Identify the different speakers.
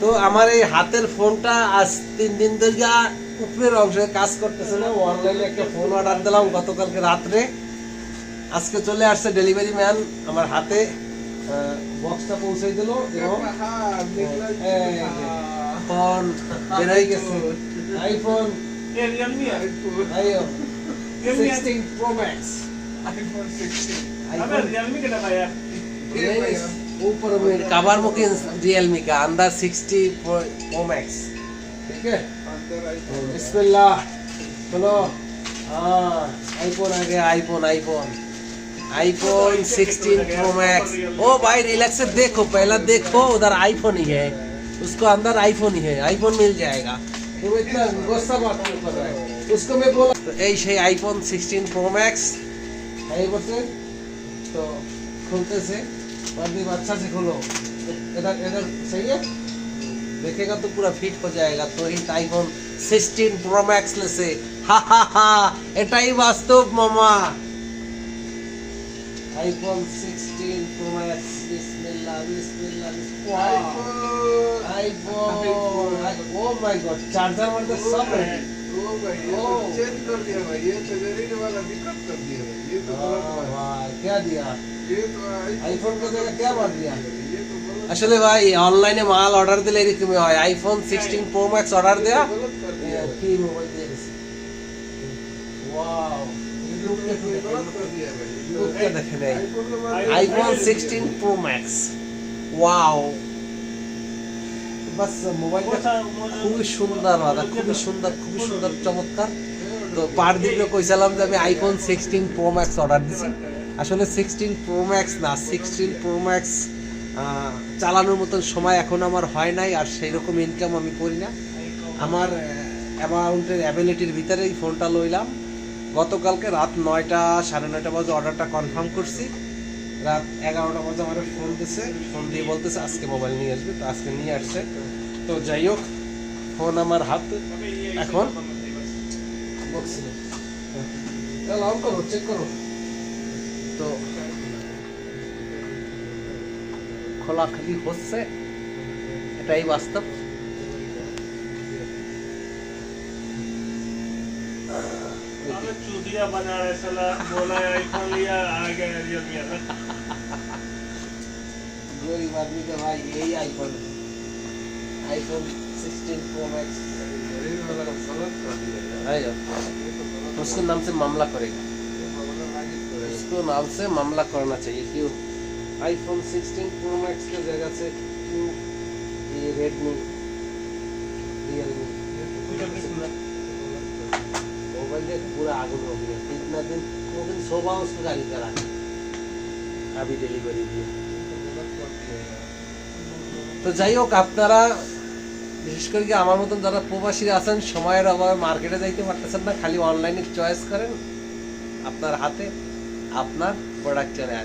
Speaker 1: তো আমার এই হাতের ফোনটা আজ তিন দিন ধরে উপরের অংশে কাজ করতেছিল অনলাইনে একটা ফোন অর্ডার দিলাম গতকালকে রাত্রে। আজকে চলে আসছে ডেলিভারি ম্যান আমার হাতে বক্সটা পৌঁছে দিল এবং ফোন বেরাই গেছে। IPhone Pro Max
Speaker 2: iPhone 16 iPhone Realme কেটা
Speaker 1: ऊपर में कवर मुकिन रियलमी का अंदर 60 Pro Pro Max ठीक है बिस्मिल्लाह चलो हाँ आईफोन आ गया iPhone iPhone iPhone 16 pro max ओ भाई रिलैक्स से देखो पहला देखो उधर आईफोन ही है उसको अंदर आईफोन ही है आईफोन मिल जाएगा तुम इतना गुस्सा बात क्यों कर रहे हो उसको मैं बोला तो এই সেই আইফোন 16 প্রো ম্যাক্স এই বছর तो खुलते मतलब अच्छा से खोलो इधर इधर सही है देखेगा तो पूरा फिट हो जाएगा तो ही आईफोन 16 प्रो मैक्स ले से हा हा हा এটাই বাস্তব মামা আইফোন 16 প্রো ম্যাক্স বিসমিল্লাহ বিসমিল্লাহ iPhone oh my god charger মানে সব है
Speaker 3: चेंज कर दिया भाई ये तो वेरिएंट वाला दिक्कत कर दिया भाई ये तो गलत
Speaker 1: वाह,
Speaker 3: बात
Speaker 1: वाह, क्या दिया
Speaker 3: है। ये तो
Speaker 1: आईफोन का जगह क्या बात दिया
Speaker 3: ये तो गलत
Speaker 1: আসলে ভাই অনলাইনে মাল অর্ডার দিলে এরকমই হয়। IPhone sixteen Pro Max order দেয়া ফ্রি মোবাইল দিয়ে গেছে? দেখে নেই iPhone sixteen Pro Max wow বাস মোবাইলটা খুবই সুন্দর, দাদা, খুবই সুন্দর খুবই সুন্দর, চমৎকার। তো পার দিকে কইছিলাম যে আমি iPhone sixteen Pro Max order দিছি। আসলে সিক্সটিন প্রো ম্যাক্স না সিক্সটিন প্রো ম্যাক্স চালানোর মতন সময় এখন আমার হয় নাই আর সেই রকম ইনকাম আমি করি না। আমার অ্যামাউন্টের অ্যাবিলিটির ভিতরেই ফোনটা লইলাম। গতকালকে রাত নয়টা, সাড়ে নয়টা বাজে অর্ডারটা কনফার্ম করছি। রাত এগারোটা বাজে আমার ফোন দিছে ফোন দিয়ে বলতেছে, আজকে মোবাইল নিয়ে আসবে। তো আজকে নিয়ে আসছে। তো যাই হোক ফোন আমার হাত। এখন? চেক করো। তো খোলাখুলি হচ্ছে এটাই বাস্তব
Speaker 2: अबे चूतिया बना रहा है साला बोला है आईफोन लिया आ गया रियलमी वाला
Speaker 1: गरीब आदमी का भाई यही iPhone iPhone 16 pro max
Speaker 3: variant वाला गलत कर दिया यार।
Speaker 1: है जो
Speaker 3: ये तो गलत
Speaker 1: उसके नाम से मामला करेगा
Speaker 3: ये मामला नागित करेगा।
Speaker 1: उसको नाम से मामला करना चाहिए क्यों आईफोन 16 प्रो मैक्स के जगह से क्यों ये रेडमी रियलमी
Speaker 3: ये तो गलत कर दिया।
Speaker 1: मोबाइल देख पूरा आगे हो गया कितना दिन दो दिन सुबह उसको गाड़ी करा अभी डिलीवरी दिए
Speaker 3: ये तो गलत कर दिया यार।
Speaker 1: তো যাই হোক আপনারা বিশেষ করে কি আমার মতন যারা প্রবাসী আছেন সময়ের অভাবে মার্কেটে যাইতে পারতেছেন না খালি অনলাইনে চয়েস করেন আপনার হাতে আপনার প্রোডাক্ট চলে আসবে।